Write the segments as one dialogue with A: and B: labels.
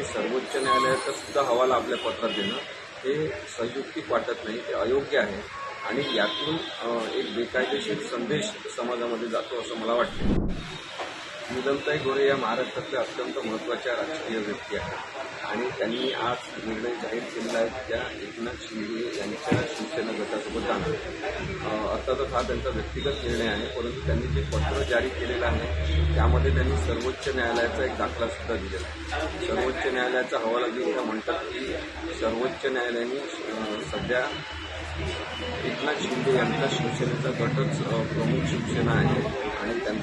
A: आणि सर्वोच्च न्यायालयाचा सुद्धा हवाला आपल्या पत्रात देणं हे संयुक्तिक वाटत नाही ते अयोग्य आहे. आणि यातून एक बेकायदेशीर संदेश समाजामध्ये जातो असं मला वाटतं. निलमताई गोरे या महाराष्ट्रातल्या अत्यंत महत्त्वाच्या राजकीय व्यक्ती आहेत. आणि त्यांनी आज निर्णय जाहीर केलेला आहे त्या एकनाथ शिंदे यांच्या शिवसेना गटासोबत जाणार अर्थातच हा त्यांचा व्यक्तिगत निर्णय आहे परंतु त्यांनी जे पत्र जारी केलेलं आहे त्यामध्ये त्यांनी सर्वोच्च न्यायालयाचा एक दाखला सुद्धा दिलेला आहे. सर्वोच्च न्यायालयाचा हवाला घेऊन त्या म्हणतात की सर्वोच्च न्यायालयाने सध्या एकनाथ शिंदे यांचा शिवसेनेचा गटच प्रमुख शिवसेना आहे.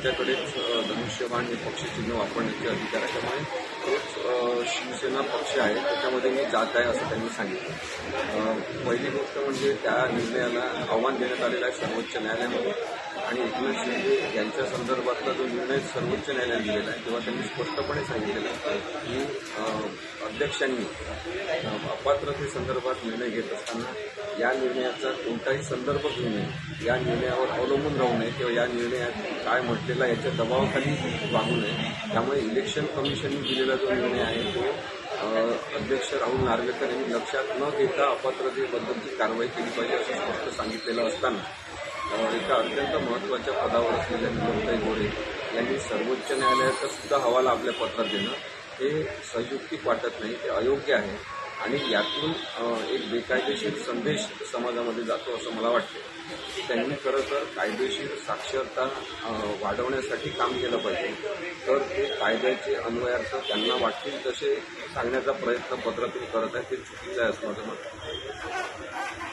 A: त्यांच्याकडेच धनुष्यबाण हे पक्षचिन्ह वापरण्याचे अधिकार आहे. त्यामुळे तोच शिवसेना पक्ष आहे. त्याच्यामध्ये मी जात आहे असं त्यांनी सांगितलं. पहिली गोष्ट म्हणजे त्या निर्णयाला आव्हान देण्यात आलेलं आहे सर्वोच्च न्यायालयामध्ये. आणि एकनाथ शिंदे यांच्या संदर्भातला जो निर्णय सर्वोच्च न्यायालयाने दिलेला आहे तेव्हा त्यांनी स्पष्टपणे सांगितलेलं आहे की अध्यक्षांनी अपात्रतेसंदर्भात निर्णय घेत असताना या निर्णयाचा कोणताही संदर्भ घेऊ नये या निर्णयावर अवलंबून राहू नये किंवा या निर्णयात काय म्हटलेला याच्या दबावाखाली वागू नये. त्यामुळे इलेक्शन कमिशनने दिलेला जो निर्णय आहे तो अध्यक्ष राहुल नार्वेकर यांनी लक्षात न घेता अपात्रतेबद्दलची कारवाई केली पाहिजे असं स्पष्ट सांगितलेलं असताना एका अत्यंत महत्त्वाच्या पदावर असलेल्या निलमताई गोरे यांनी सर्वोच्च न्यायालयाचा सुद्धा हवाला आपल्या पत्रात देणं हे संयुक्तिक वाटत नाही ते अयोग्य आहे. आणि यातून एक बेकायदेशीर संदेश समाजामध्ये जातो असं मला वाटतं. त्यांनी खरं तर कायदेशीर साक्षरता वाढवण्यासाठी काम केलं पाहिजे. तर ते कायद्याचे अन्वयार्थ त्यांना वाटतील तसे सांगण्याचा प्रयत्न पत्रातून करत आहे ते चुकीचं आहे असं माझं मत